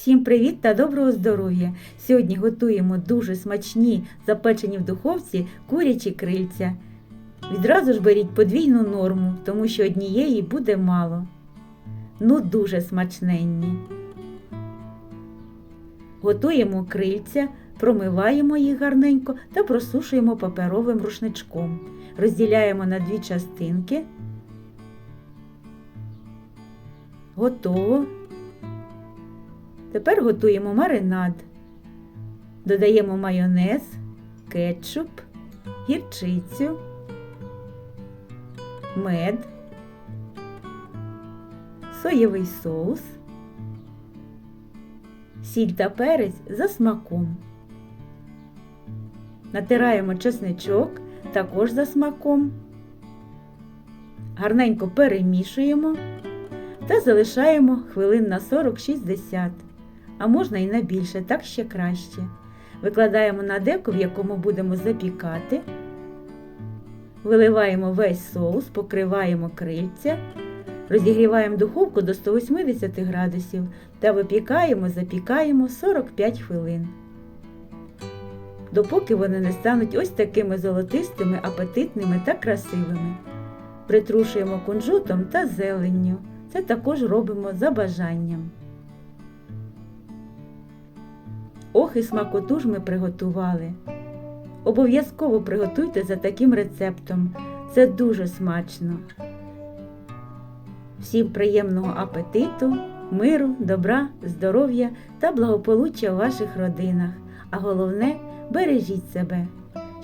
Всім привіт та доброго здоров'я! Сьогодні готуємо дуже смачні, запечені в духовці курячі крильця. Відразу ж беріть подвійну норму, тому що однієї буде мало. Ну, дуже смачненні. Готуємо крильця, промиваємо їх гарненько та просушуємо паперовим рушничком. Розділяємо на дві частинки. Готово. Тепер готуємо маринад. Додаємо майонез, кетчуп, гірчицю, мед, соєвий соус, сіль та перець за смаком. Натираємо чесничок також за смаком. Гарненько перемішуємо та залишаємо хвилин на 40-60 а можна і на більше, так ще краще. Викладаємо на деко, в якому будемо запікати, виливаємо весь соус, покриваємо крильця, розігріваємо духовку до 180 градусів та випікаємо, запікаємо 45 хвилин. Допоки вони не стануть ось такими золотистими, апетитними та красивими. Притрушуємо кунжутом та зеленню. Це також робимо за бажанням. Ох і смакоту ж ми приготували. Обов'язково приготуйте за таким рецептом. Це дуже смачно. Всім приємного апетиту, миру, добра, здоров'я та благополуччя в ваших родинах. А головне, бережіть себе.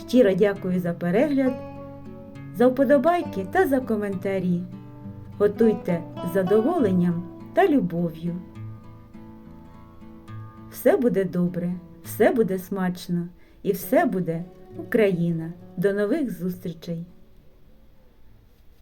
Щиро дякую за перегляд, за вподобайки та за коментарі. Готуйте з задоволенням та любов'ю. Все буде добре, все буде смачно і все буде Україна. До нових зустрічей!